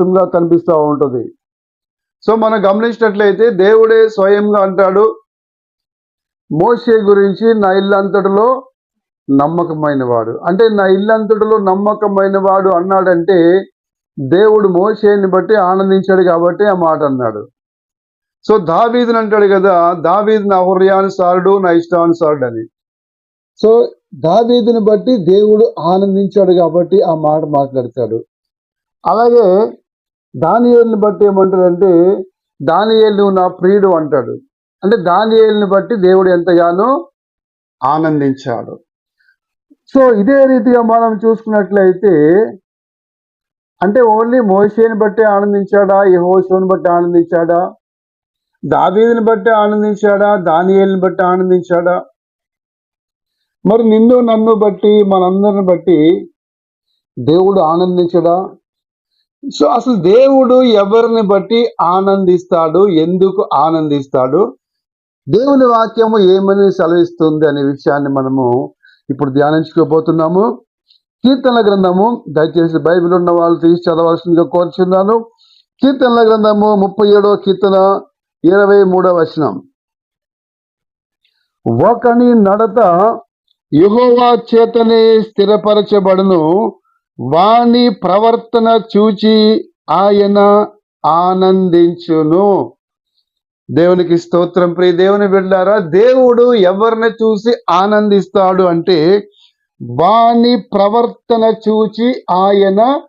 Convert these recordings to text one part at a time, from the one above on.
స్పష్టంగా కనిపిస్తూ ఉంటుంది. సో మనం గమనించినట్లయితే దేవుడే స్వయంగా అంటాడు మోషే గురించి నా ఇల్లంతటిలో నమ్మకమైన వాడు అంటే నా ఇల్లంతటిలో నమ్మకమైన వాడు అన్నాడంటే దేవుడు మోషేని బట్టి ఆనందించాడు కాబట్టి ఆ మాట అన్నాడు. సో దావీదుని అంటాడు కదా దావీదు నా హృదయానుసారుడు నా ఇష్టానుసారుడు అని. సో దావీదుని బట్టి దేవుడు ఆనందించాడు కాబట్టి ఆ మాట మాట్లాడతాడు. అలాగే దానియేలుని బట్టి ఏమంటాడంటే దానియేలు నువ్వు నా ప్రియుడు అంటాడు. అంటే దానియేలుని బట్టి దేవుడు ఎంతగానో ఆనందించాడు. సో ఇదే రీతిగా మనం చూసుకున్నట్లయితే అంటే ఓన్లీ మోషేని బట్టి ఆనందించాడా? యహోషోని బట్టి ఆనందించాడా? దావీదిని బట్టి ఆనందించాడా? దానియేలుని బట్టి ఆనందించాడా? మరి నిన్ను నన్ను బట్టి మనందరిని బట్టి దేవుడు ఆనందించడా? సో అసలు దేవుడు ఎవరిని బట్టి ఆనందిస్తాడు? ఎందుకు ఆనందిస్తాడు? దేవుని వాక్యము ఏమని సెలవిస్తుంది అనే విషయాన్ని మనము ఇప్పుడు ధ్యానించుకోబోతున్నాము. కీర్తనల గ్రంథము దయచేసి బైబిల్ ఉన్న వాళ్ళు తీసి చదవాల్సిందిగా కోరుచున్నాను. కీర్తనల గ్రంథము ముప్పై ఏడో కీర్తన ఇరవై మూడవ వచనం. ఒకని నడత యుహోవా చేతనే స్థిరపరచబడును. వాని ప్రవర్తన చూచి ఆయన ఆనందించును. దేవునికి స్తోత్రం. ప్రియ దేవుని బిడ్డారా దేవుడు ఎవరిని చూసి ఆనందిస్తాడు అంటే వాని ప్రవర్తన చూచి ఆయన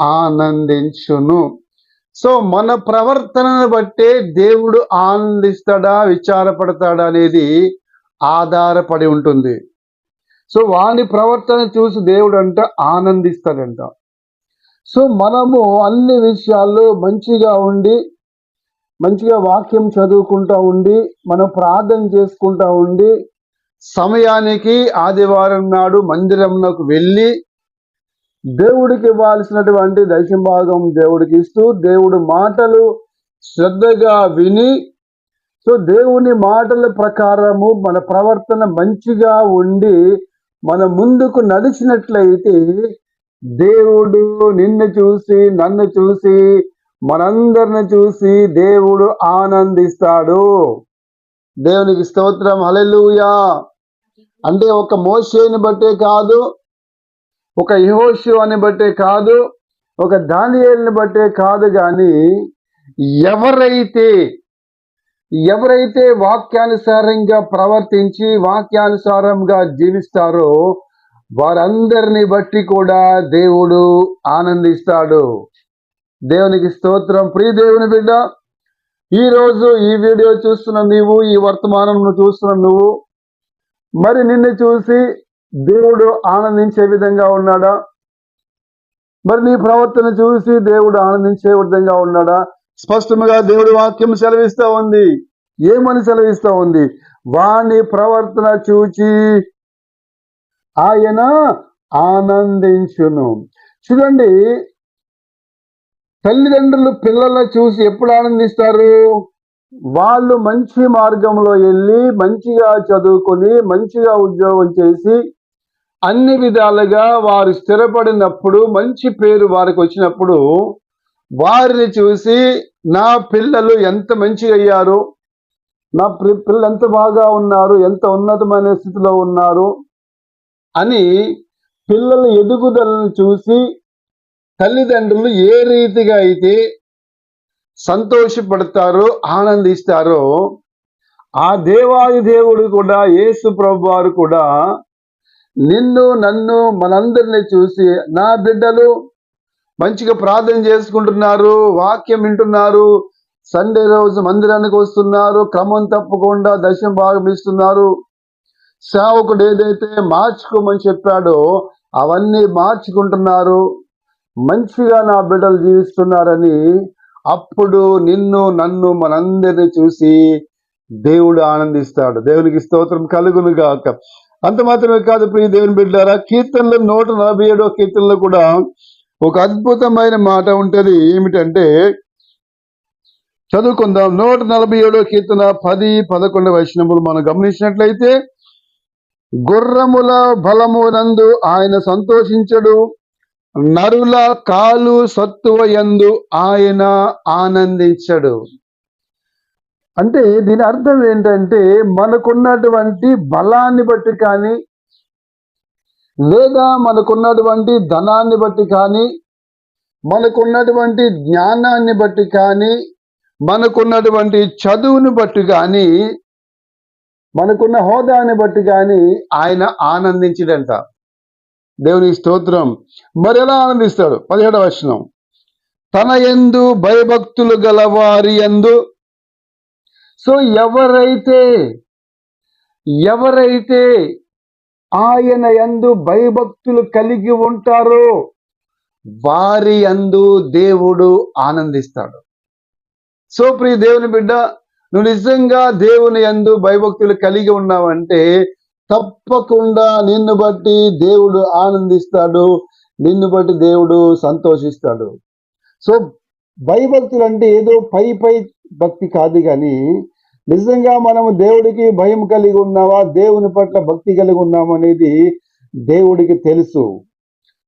ఆనందించును. సో మన ప్రవర్తనను బట్టే దేవుడు ఆనందిస్తాడా విచారపడతాడా అనేది ఆధారపడి ఉంటుంది. సో వాని ప్రవర్తన చూసి దేవుడు అంట ఆనందిస్తాడంట. సో మనము అన్ని విషయాల్లో మంచిగా ఉండి మంచిగా వాక్యం చదువుకుంటూ ఉండి మనం ప్రార్థన చేసుకుంటా ఉండి సమయానికి ఆదివారం నాడు మందిరంలోకి వెళ్ళి దేవుడికి ఇవ్వాల్సినటువంటి దశభాగం దేవుడికి ఇస్తూ దేవుడి మాటలు శ్రద్ధగా విని సో దేవుని మాటల ప్రకారము మన ప్రవర్తన మంచిగా ఉండి మనం ముందుకు నడిచినట్లయితే దేవుడు నిన్ను చూసి నన్ను చూసి మనందరిని చూసి దేవుడు ఆనందిస్తాడు. దేవునికి స్తోత్రం. హలెలుయా అంటే ఒక మోషేని బట్టే కాదు ఒక యహోషు అని బట్టే కాదు ఒక దానియేలుని బట్టే కాదు కానీ ఎవరైతే ఎవరైతే వాక్యానుసారంగా ప్రవర్తించి వాక్యానుసారంగా జీవిస్తారో వారందరిని బట్టి కూడా దేవుడు ఆనందిస్తాడు. దేవునికి స్తోత్రం. ప్రియ దేవుని బిడ్డ ఈరోజు ఈ వీడియో చూస్తున్న నీవు ఈ వర్తమానం చూస్తున్న నువ్వు మరి నిన్ను చూసి దేవుడు ఆనందించే విధంగా ఉన్నాడా? మరి నీ ప్రవర్తన చూసి దేవుడు ఆనందించే విధంగా ఉన్నాడా? స్పష్టంగా దేవుడి వాక్యం సెలవిస్తూ ఉంది. ఏమని సెలవిస్తూ ఉంది? వాని ప్రవర్తన చూచి ఆయన ఆనందించును. చూడండి తల్లిదండ్రులు పిల్లలను చూసి ఎప్పుడు ఆనందిస్తారు? వాళ్ళు మంచి మార్గంలో వెళ్ళి మంచిగా చదువుకొని మంచిగా ఉద్యోగం చేసి అన్ని విధాలుగా వారు స్థిరపడినప్పుడు మంచి పేరు వారికి వచ్చినప్పుడు వారిని చూసి నా పిల్లలు ఎంత మంచిగా అయ్యారు? నా పిల్లలు ఎంత బాగా ఉన్నారు? ఎంత ఉన్నతమైన స్థితిలో ఉన్నారు? అని పిల్లల ఎదుగుదలను చూసి తల్లిదండ్రులు ఏ రీతిగా అయితే సంతోషపడతారో ఆనందిస్తారో ఆ దేవాది దేవుడు కూడా యేసు ప్రభు వారు కూడా నిన్ను నన్ను మనందరిని చూసి నా బిడ్డలు మంచిగా ప్రార్థన చేసుకుంటున్నారు వాక్యం వింటున్నారు సండే రోజు మందిరానికి వస్తున్నారు క్రమం తప్పకుండా దశం భాగం ఇస్తున్నారు. సేవకుడు ఏదైతే మార్చుకోమని చెప్పాడో అవన్నీ మార్చుకుంటున్నారు. మంచిగా నా బిడ్డలు జీవిస్తున్నారని అప్పుడు నిన్ను నన్ను మనందరిని చూసి దేవుడు ఆనందిస్తాడు. దేవునికి స్తోత్రం కలుగును గాక. అంత మాత్రమే కాదు ప్రియ దేవుని బిడ్డారా కీర్తనలు నూట నలభై ఏడో కీర్తనలో కూడా ఒక అద్భుతమైన మాట ఉంటుంది. ఏమిటంటే చదువుకుందాం. నూట నలభై ఏడో కీర్తన పది పదకొండు వైష్ణవులు మనం గమనించినట్లయితే గుర్రముల బలము నందు ఆయన సంతోషించడు. నరుల కాలు సత్తువ యందు ఆయన ఆనందించడు. అంటే దీని అర్థం ఏంటంటే మనకున్నటువంటి బలాన్ని బట్టి కానీ లేదా మనకున్నటువంటి ధనాన్ని బట్టి కానీ మనకున్నటువంటి జ్ఞానాన్ని బట్టి కానీ మనకున్నటువంటి చదువుని బట్టి కానీ మనకున్న హోదాని బట్టి కానీ ఆయన ఆనందించడంట దేవుని స్తోత్రం. మరి ఎలా ఆనందిస్తాడు? పదిహేడవ వచనం. తన యందు భయభక్తులు గల వారి సో ఎవరైతే ఎవరైతే ఆయన యందు భయభక్తులు కలిగి ఉంటారో. వారి యందు దేవుడు ఆనందిస్తాడు. సో ప్రియ దేవుని బిడ్డ నువ్వు నిజంగా దేవుని యందు భయభక్తులు కలిగి ఉన్నావంటే తప్పకుండా నిన్ను బట్టి దేవుడు ఆనందిస్తాడు నిన్ను బట్టి దేవుడు సంతోషిస్తాడు. సో భయభక్తులు అంటే ఏదో పై పై భక్తి కాదు కానీ నిజంగా మనము దేవుడికి భయం కలిగి ఉన్నావా దేవుని పట్ల భక్తి కలిగి ఉన్నాము అనేది దేవుడికి తెలుసు.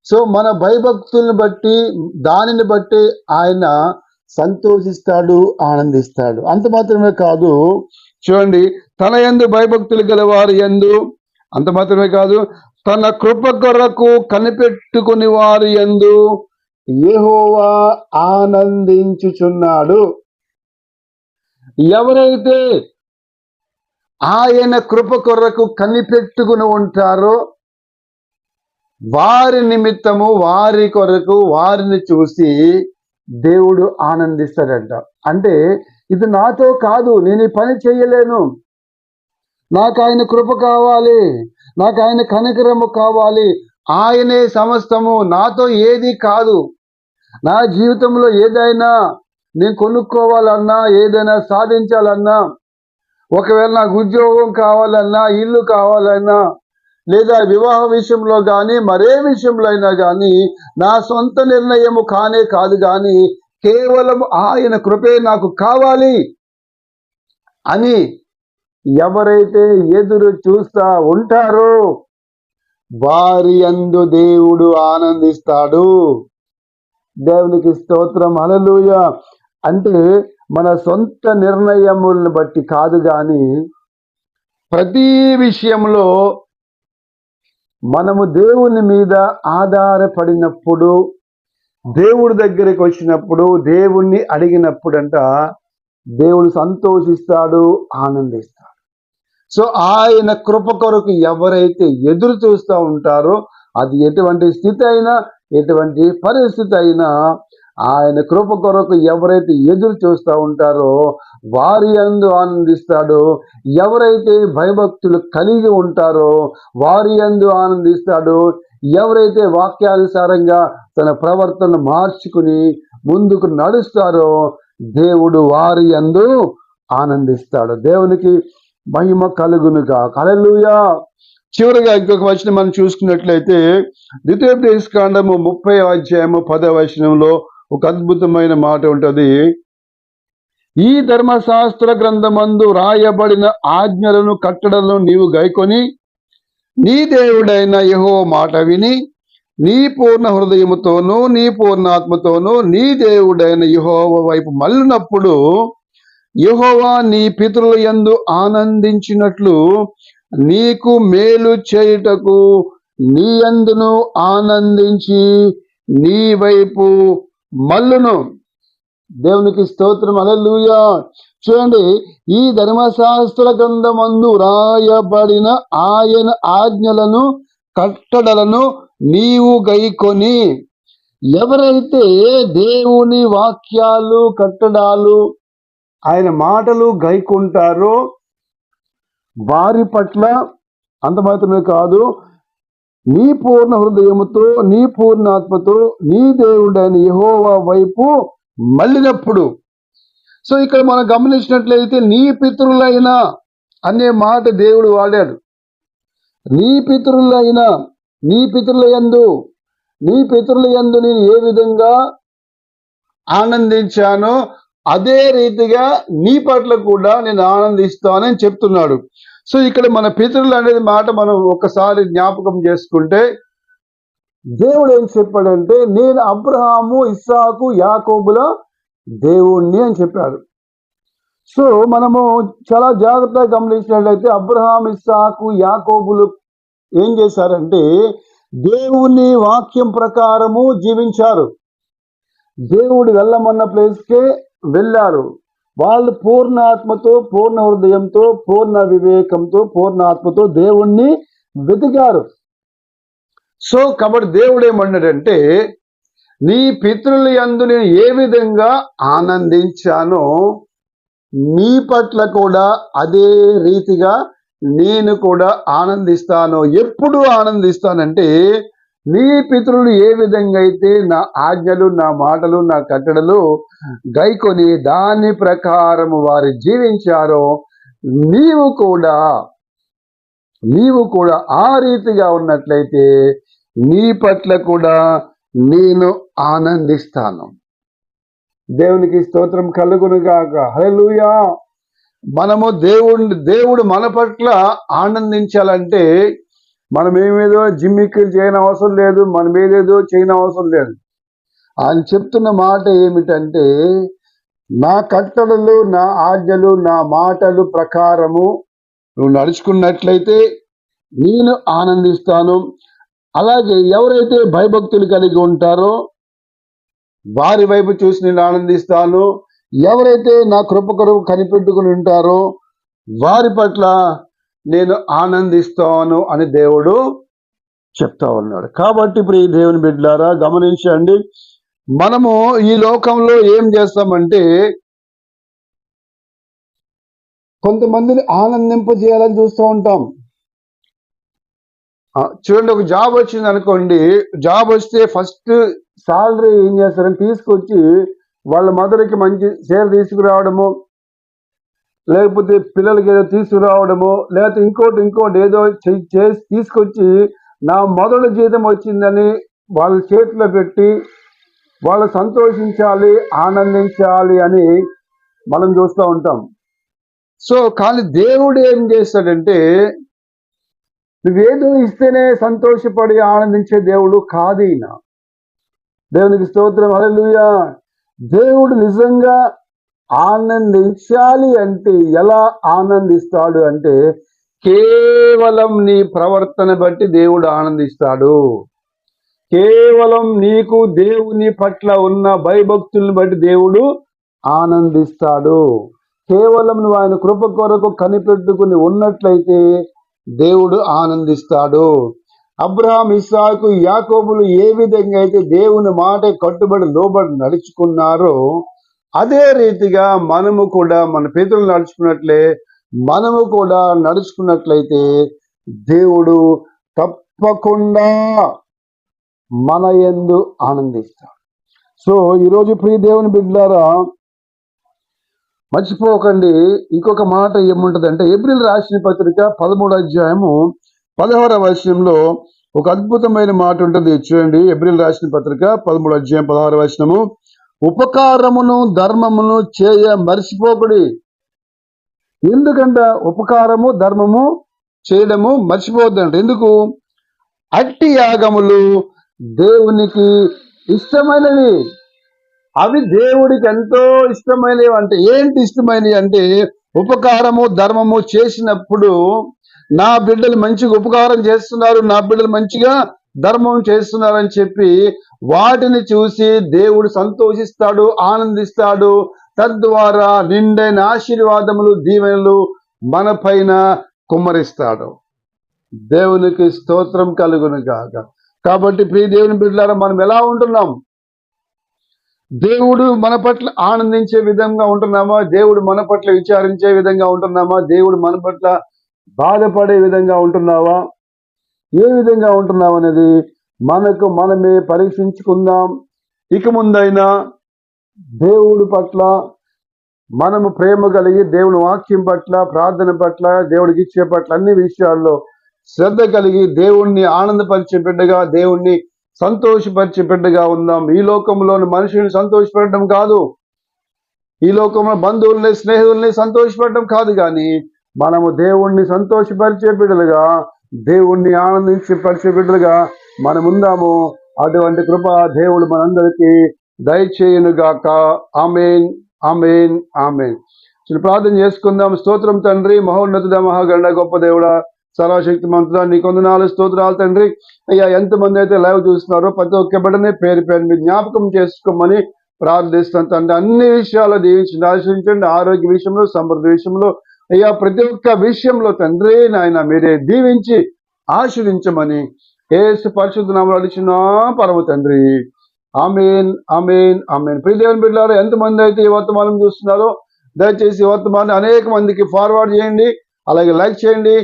సో మన భయభక్తుల్ని బట్టి దానిని బట్టి ఆయన సంతోషిస్తాడు ఆనందిస్తాడు. అంత మాత్రమే కాదు చూడండి తన ఎందు భయభక్తులు గల ఎందు అంత మాత్రమే కాదు తన కృప కొరకు కనిపెట్టుకుని వారి ఎందు యెహోవా ఆనందించుచున్నాడు. ఎవరైతే ఆయన కృప కొరకు కనిపెట్టుకుని ఉంటారో వారి నిమిత్తము వారి కొరకు వారిని చూసి దేవుడు ఆనందిస్తాడంట. అంటే ఇది నాతో కాదు నేను ఈ పని చేయలేను. నాకు ఆయన కృప కావాలి నాకు ఆయన కనికరము కావాలి. ఆయనే సమస్తము నాతో ఏది కాదు. నా జీవితంలో ఏదైనా నేను కొనుక్కోవాలన్నా ఏదైనా సాధించాలన్నా ఒకవేళ నాకు ఉద్యోగం కావాలన్నా ఇల్లు కావాలన్నా లేదా వివాహ విషయంలో కానీ మరే విషయంలో అయినా కానీ నా సొంత నిర్ణయము కానే కాదు కానీ కేవలం ఆయన కృపే నాకు కావాలి అని ఎవరైతే ఎదురు చూస్తా ఉంటారో వారి అందు దేవుడు ఆనందిస్తాడు. దేవునికి స్తోత్రం. అలలుయ అంటే మన సొంత నిర్ణయములను బట్టి కాదు కానీ ప్రతి విషయంలో మనము దేవుని మీద ఆధారపడినప్పుడు దేవుడి దగ్గరికి వచ్చినప్పుడు దేవుణ్ణి అడిగినప్పుడంట దేవుడు సంతోషిస్తాడు ఆనందిస్తాడు. సో ఆయన కృప కొరకు ఎవరైతే ఎదురు చూస్తూ ఉంటారో అది ఎటువంటి స్థితి అయినా ఎటువంటి పరిస్థితి అయినా ఆయన కృప కొరకు ఎవరైతే ఎదురు చూస్తూ ఉంటారో వారి అందు ఆనందిస్తాడో. ఎవరైతే భయభక్తులు కలిగి ఉంటారో వారి అందు ఆనందిస్తాడో. ఎవరైతే వాక్యానుసారంగా తన ప్రవర్తన మార్చుకుని ముందుకు నడుస్తారో దేవుడు వారి అందు ఆనందిస్తాడు. దేవునికి మహిమ కలుగునుగా. కలలుయా చివరిగా ఇంకొక వచనం మనం చూసుకున్నట్లయితే ద్వితీయోపదేశ కాండము ముప్పై అధ్యాయము పదవ వచనంలో ఒక అద్భుతమైన మాట ఉంటుంది. ఈ ధర్మశాస్త్ర గ్రంథమందు రాయబడిన ఆజ్ఞలను కట్టడలను నీవు గైకొని నీ దేవుడైన యహో మాట విని నీ పూర్ణ హృదయముతోనూ నీ పూర్ణాత్మతోనూ నీ దేవుడైన యహోవ వైపు మళ్ళినప్పుడు యహోవా నీ పితరుల యందు ఆనందించినట్లు నీకు మేలు చేయుటకు నీ అందును ఆనందించి నీ వైపు మల్లును. దేవునికి స్తోత్రం. అలలుయా చూడండి ఈ ధర్మశాస్త్ర గ్రంథమందు రాయబడిన ఆయన ఆజ్ఞలను కట్టడలను నీవు గైకొని ఎవరైతే దేవుని వాక్యాలు కట్టడాలు ఆయన మాటలు గైకుంటారో వారి పట్ల అంత మాత్రమే కాదు నీ పూర్ణ హృదయముతో నీ పూర్ణాత్మతో నీ దేవుడైన యహోవా వైపు మళ్ళినప్పుడు. సో ఇక్కడ మనం గమనించినట్లయితే నీ పితరులైన అనే మాట దేవుడు వాడాడు. నీ పితరులైన నీ పితరుల యందు నీ పితరుల యందు నేను ఏ విధంగా ఆనందించానో అదే రీతిగా నీ పట్ల కూడా నేను ఆనందిస్తానని చెప్తున్నాడు. సో ఇక్కడ మన పితరులు అనేది మాట మనం ఒక్కసారి జ్ఞాపకం చేసుకుంటే దేవుడు ఏం చెప్పాడంటే నేను అబ్రహాము ఇస్సాకు యాకోబుల దేవుణ్ణి అని చెప్పాడు. సో మనము చాలా జాగ్రత్తగా గమనించినట్లయితే అబ్రహాం ఇస్సాకు యాకోబులు ఏం చేశారంటే దేవుని వాక్యం ప్రకారము జీవించారు. దేవుడు వెళ్ళమన్న ప్లేస్కే వెళ్ళారు. వాళ్ళు పూర్ణ ఆత్మతో పూర్ణ హృదయంతో పూర్ణ వివేకంతో పూర్ణ ఆత్మతో దేవుణ్ణి వెతికారు. సో కాబట్టి దేవుడు ఏమన్నాడంటే నీ పితృలు యందు నేను ఏ విధంగా ఆనందించానో నీ పట్ల కూడా అదే రీతిగా నేను కూడా ఆనందిస్తాను ఎప్పుడు ఆనందిస్తానంటే నీ పితరులు ఏ విధంగా అయితే నా ఆజ్ఞలు నా మాటలు నా కట్టడలు గైకొని దాని ప్రకారము వారు జీవించారో నీవు కూడా నీవు కూడా ఆ రీతిగా ఉన్నట్లయితే నీ పట్ల కూడా నేను ఆనందిస్తాను. దేవునికి స్తోత్రం కలుగును గాక మనము దేవుడు దేవుడు మన పట్ల ఆనందించాలంటే మనం ఏమేదో జిమ్మిక్కులు చేయని అవసరం లేదు మనం ఏదేదో చేయని అవసరం లేదు. ఆయన చెప్తున్న మాట ఏమిటంటే నా కట్టడలు నా ఆజ్ఞలు నా మాటలు ప్రకారము నువ్వు నడుచుకున్నట్లయితే నేను ఆనందిస్తాను. అలాగే ఎవరైతే భయభక్తులు కలిగి ఉంటారో వారి వైపు చూసి నేను ఆనందిస్తాను. ఎవరైతే నా కృప కొరకు కనిపెట్టుకుని ఉంటారో వారి పట్ల నేను ఆనందిస్తాను అని దేవుడు చెప్తా ఉన్నాడు. కాబట్టి ఇప్పుడు ఈ దేవుని బిడ్డారా గమనించండి. మనము ఈ లోకంలో ఏం చేస్తామంటే కొంతమందిని ఆనందింపజేయాలని చూస్తూ ఉంటాం. చూడండి ఒక జాబ్ వచ్చింది అనుకోండి జాబ్ వస్తే ఫస్ట్ సాలరీ ఏం చేస్తారని తీసుకొచ్చి వాళ్ళ మదర్కి మంచి చీర తీసుకురావడము లేకపోతే పిల్లలకి ఏదో తీసుకురావడము లేకపోతే ఇంకోటి ఇంకోటి ఏదో చే- చేసి తీసుకొచ్చి నా మొదటి జీతం వచ్చిందని వాళ్ళ చేతిలో పెట్టి వాళ్ళు సంతోషించాలి ఆనందించాలి అని మనం చూస్తూ ఉంటాం. సో కానీ దేవుడు ఏం చేస్తాడంటే నువ్వేదో ఇస్తేనే సంతోషపడి ఆనందించే దేవుడు కాదు దేవునికి స్తోత్రం. హల్లెలూయా. దేవుడు నిజంగా ఆనందించాలి అంటే ఎలా ఆనందిస్తాడు అంటే కేవలం నీ ప్రవర్తన బట్టి దేవుడు ఆనందిస్తాడు. కేవలం నీకు దేవుని పట్ల ఉన్న భయభక్తుల్ని బట్టి దేవుడు ఆనందిస్తాడు. కేవలం నువ్వు ఆయన కృప కొరకు కనిపెట్టుకుని ఉన్నట్లయితే దేవుడు ఆనందిస్తాడు. అబ్రహాం ఇస్సాకు యాకోబులు ఏ విధంగా అయితే దేవుని మాట కట్టుబడి లోబడి నడుచుకున్నారో అదే రీతిగా మనము కూడా మన పితరులు నడుచుకున్నట్లే మనము కూడా నడుచుకున్నట్లయితే దేవుడు తప్పకుండా మన ఎందు ఆనందిస్తాడు. సో ఈరోజు ప్రియ దేవుని బిడ్డలారా మర్చిపోకండి. ఇంకొక మాట ఏముంటుంది అంటే ఏప్రిల్ రాసిన పత్రిక పదమూడు అధ్యాయము పదహార వర్షంలో ఒక అద్భుతమైన మాట ఉంటుంది. చూడండి ఏప్రిల్ రాసిన పత్రిక పదమూడు అధ్యాయం పదహారు వచనము. ఉపకారమును ధర్మమును చేయ మర్చిపోకుడి. ఎందుకంట ఉపకారము ధర్మము చేయడము మర్చిపోవద్దంట ఎందుకు? అట్టి యాగములు దేవునికి ఇష్టమైనవి. అవి దేవుడికి ఎంతో ఇష్టమైనవి అంటే ఏంటి ఇష్టమైనవి అంటే ఉపకారము ధర్మము చేసినప్పుడు నా బిడ్డలు మంచిగా ఉపకారం చేస్తున్నారు నా బిడ్డలు మంచిగా ధర్మం చేస్తున్నారని చెప్పి వాటిని చూసి దేవుడు సంతోషిస్తాడు ఆనందిస్తాడు. తద్వారా నిండైన ఆశీర్వాదములు దీవెనలు మన పైన కుమ్మరిస్తాడు. దేవునికి స్తోత్రం కలుగును కాక కాబట్టి ప్రియ దేవుని బిడ్డలారా మనం ఎలా ఉంటున్నాం? దేవుడు మన పట్ల ఆనందించే విధంగా ఉంటున్నామా? దేవుడు మన పట్ల విచారించే విధంగా ఉంటున్నామా? దేవుడు మన పట్ల బాధపడే విధంగా ఉంటున్నావా? ఏ విధంగా ఉంటున్నాం అనేది మనకు మనమే పరీక్షించుకుందాం. ఇక ముందైనా దేవుడి పట్ల మనము ప్రేమ కలిగి దేవుని వాక్యం పట్ల ప్రార్థన పట్ల దేవుడికి ఇచ్చే పట్ల అన్ని విషయాల్లో శ్రద్ధ కలిగి దేవుణ్ణి ఆనందపరిచే బిడ్డగా దేవుణ్ణి సంతోషపరిచే బిడ్డగా ఉందాం. ఈ లోకంలోని మనుషుల్ని సంతోషపెట్టడం కాదు. ఈ లోకంలో బంధువుల్ని స్నేహితుల్ని సంతోషపెట్టడం కాదు కానీ మనము దేవుణ్ణి సంతోషపరిచే బిడ్డలుగా దేవుణ్ణి ఆనందించి పరిచే బిడ్డలుగా మనం ఉందాము అటువంటి కృప దేవుడు మనందరికీ దయచేయునుగాక. Amen amen amen. చిన్న ప్రార్థన చేసుకుందాం. స్తోత్రం తండ్రి మహోన్నతుడ మహాగండ గొప్ప దేవుడ సర్వశక్తి మంతుడా నీ కొందనాలు స్తోత్రాలు తండ్రి. అయ్యా ఎంతమంది అయితే లైవ్ చూస్తున్నారో ప్రతి ఒక్క బిడ్డని పేరు పేరు మీ జ్ఞాపకం చేసుకోమని ప్రార్థిస్తాను తండ్రి. అన్ని విషయాలు దీవించండి ఆశించండి ఆరోగ్య విషయంలో సమృద్ధి విషయంలో అయ్యా ప్రతి ఒక్క విషయంలో తండ్రి నాయన మీరే దీవించి ఆశ్రయించమని ఏసు పరిశుద్ధ నామలు అడిచిన పరమ తండ్రి. Amen amen amen. ప్రియదేవన్ బిడ్డారు ఎంతమంది అయితే ఈ వర్తమానం చూస్తున్నారో దయచేసి ఈ వర్తమానం అనేక మందికి ఫార్వర్డ్ చేయండి అలాగే లైక్ చేయండి.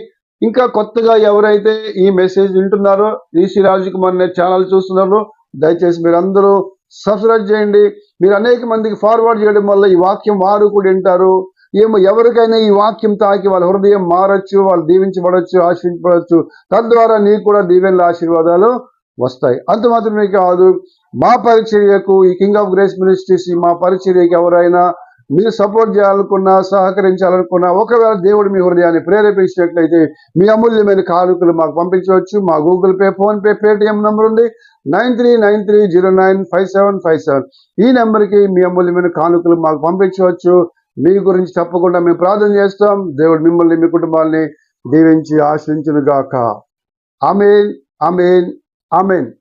ఇంకా కొత్తగా ఎవరైతే ఈ మెసేజ్ వింటున్నారో ఈసీ రాజకుమార్ అనే ఛానల్ చూస్తున్నారో దయచేసి మీరు అందరూ సబ్స్క్రైబ్ చేయండి. మీరు అనేక మందికి ఫార్వర్డ్ చేయడం వల్ల ఈ వాక్యం వారు కూడా వింటారు. ఏమో ఎవరికైనా ఈ వాక్యం తాకి వాళ్ళ హృదయం మారచ్చు వాళ్ళు దీవించబడచ్చు ఆశీర్వదించబడచ్చు తద్వారా నీకు కూడా దీవెనల ఆశీర్వాదాలు వస్తాయి. అంత మాత్రమే కాదు మా పరిచర్యకు ఈ కింగ్ ఆఫ్ గ్రేస్ మినిస్ట్రీస్ మా పరిచర్యకు ఎవరైనా మీరు సపోర్ట్ చేయాలనుకున్నా సహకరించాలనుకున్నా ఒకవేళ దేవుడు మీ హృదయాన్ని ప్రేరేపించినట్లయితే మీ అమూల్యమైన కానుకలు మాకు పంపించవచ్చు. మా Google Pay PhonePe Paytm number ఉంది. Nine three nine three zero nine five seven five seven. ఈ నెంబర్కి మీ అమూల్యమైన కానుకలు మాకు పంపించవచ్చు. మీ గురించి తప్పకుండా మేము ప్రార్థన చేస్తాం. దేవుడు మిమ్మల్ని మీ కుటుంబాన్ని దీవించి ఆశ్రయించును ఆమెన్ ఆమెన్ ఆమెన్.